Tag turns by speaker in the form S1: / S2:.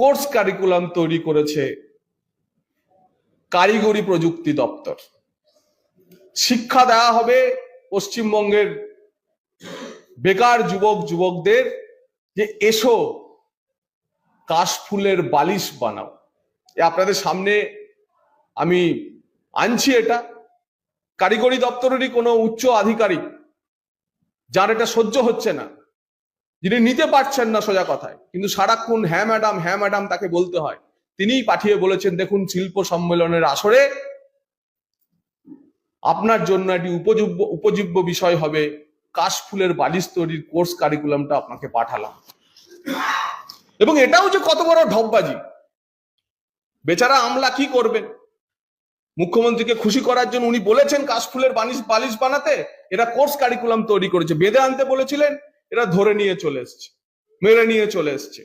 S1: Course curriculum তৈরি করেছে কারিগরি প্রযুক্তি দপ্তর। শিক্ষা দেওয়া হবে পশ্চিমবঙ্গের বেকার যুবক, যুবকদের যে এসো কাশফুলের বালিশ বানাও। আপনাদের সামনে আমি আনছি এটা। কারিগরি দপ্তরেরই কোনো উচ্চ আধিকারিক, যার এটা সহ্য হচ্ছে না। যিনি নিতে পারছেন না সোজা কথায়, কিন্তু সারাক্ষণ হ্যাঁ ম্যাডাম হ্যাঁ ম্যাডাম তাকে বলতে হয়। তিনিই পাঠিয়ে বলেছেন, দেখুন, শিল্প সম্মেলনের আসরে আপনার জন্য একটি উপযোগ্য উপযোগ্য বিষয় হবে কাশফুলের বালিশ তৈরির কোর্স কারিকুলামটা আপনাকে পাঠালাম। এবং এটাও যে কত বড় ঢপবাজি বেচারা আমলা কি করবেন? মুখ্যমন্ত্রীকে খুশি করার জন্য উনি বলেছেন, কাশফুলের বালিশ বালিশ বানাতে এরা কোর্স কারিকুলাম তৈরি করেছে। বেঁধে আনতে বলেছিলেন এরা ধরে নিয়ে চলে এসছে মেরে নিয়ে চলে এসছে।